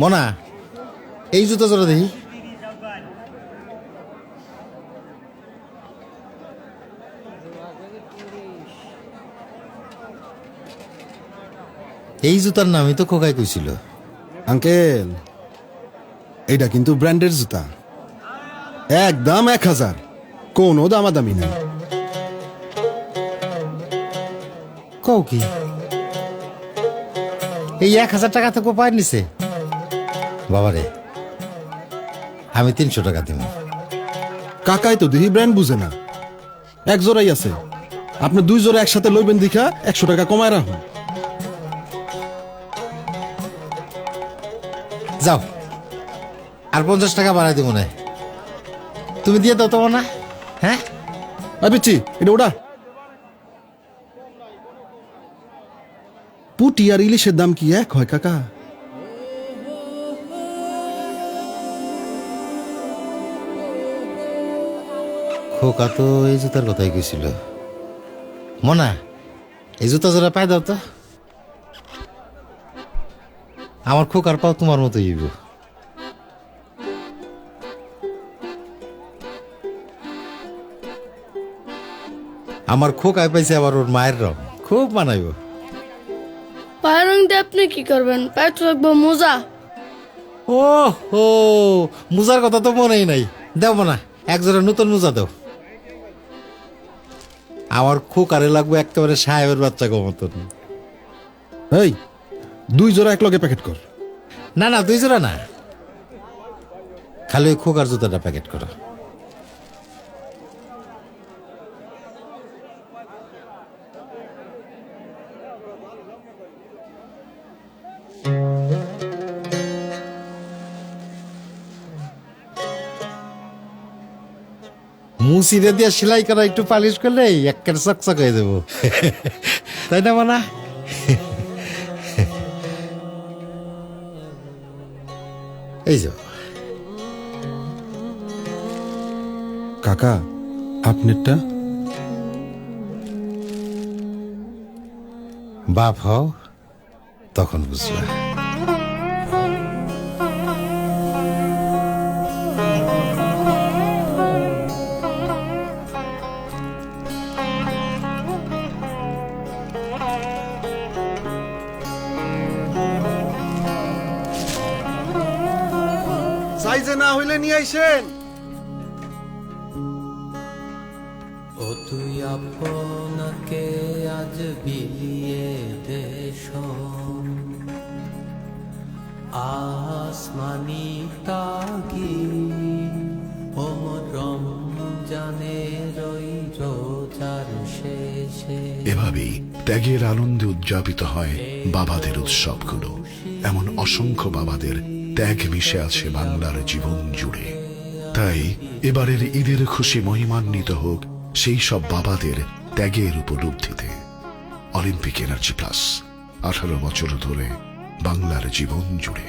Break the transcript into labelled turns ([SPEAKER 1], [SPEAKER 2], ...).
[SPEAKER 1] মনা এই জুতা জোড়া দেখি। এই জুতার নামই তো খোকাই কইছিল।
[SPEAKER 2] আঙ্কেল এইটা কিন্তু ব্র্যান্ডের জুতা। একদম এক হাজার। কোনো দামাদামি নেই।
[SPEAKER 1] কও কি? এই এক হাজার টাকা তো কোপায় নিছে। বাবারে আমি তিনশো টাকা দিব
[SPEAKER 2] কাকাই তো দেখি ব্র্যান্ড বুঝে না। এক জোড়াই আছে। আপনি দুই জোড়া একসাথে লইবেন দেখা একশো টাকা কমায় রাখুন।
[SPEAKER 1] যাও আর পঞ্চাশ টাকা বাড়াই দিব না। তুমি দিয়ে দাও তোমার না হ্যাঁ?
[SPEAKER 2] আর পিচ্ছি এটা ওটা। পুটি আর ইলিশের দাম কি এক হয় কাকা?
[SPEAKER 1] খোকা তো এই জুতার কথাই কইছিল। মনা এই জুতা জোড়া পাই দাও তো। আমার খোকার পাও তোমার মতো হইব। আমার খোকায় পাইছে আবার ওর মায়ের রং। খুব মানাইব।
[SPEAKER 3] পায়ের রং দিয়ে আপনি কি করবেন? পায়ে তো রাখব মোজা।
[SPEAKER 1] ও হো মুজার কথা তো মনেই নাই। দেব না এক জোড়া নতুন মুজা দাও। আমার খোকারে লাগবে একেবারে সাহেবের বাচ্চা মতন।
[SPEAKER 2] এই দুই জোড়া এক লগে প্যাকেট কর।
[SPEAKER 1] না না দুই জোড়া না। খালি ওই খোকার জুতাটা প্যাকেট করো। মুসিরে দিয়ে সেলাই করা একটু পালিশ করলে একের চকচক হয়ে দেবো তাই না মানা? এই যে।
[SPEAKER 2] কাকা আপনারটা?
[SPEAKER 1] বাপ হও তখন বুঝবা
[SPEAKER 2] সাইজে না হইলে নিয়ে আইসেন।
[SPEAKER 4] ও তুই আপনাকে আজ বিলিয়ে দেশ আসমানি তাগি ওমরম জানে রই রোজার শেষে।
[SPEAKER 5] এভাবেই ত্যাগের আনন্দে উদযাপিত হয় বাবাদের উৎসবগুলো। এমন অসংখ্য বাবাদের ত্যাগ মিশে আছে বাংলার জীবন জুড়ে। তাই এবারের ঈদের খুশি মহিমান্বিত হোক সেই সব বাবাদের ত্যাগের উপলব্ধিতে। অলিম্পিক এনার্জি প্লাস আঠারো বছর ধরে বাংলার জীবন জুড়ে।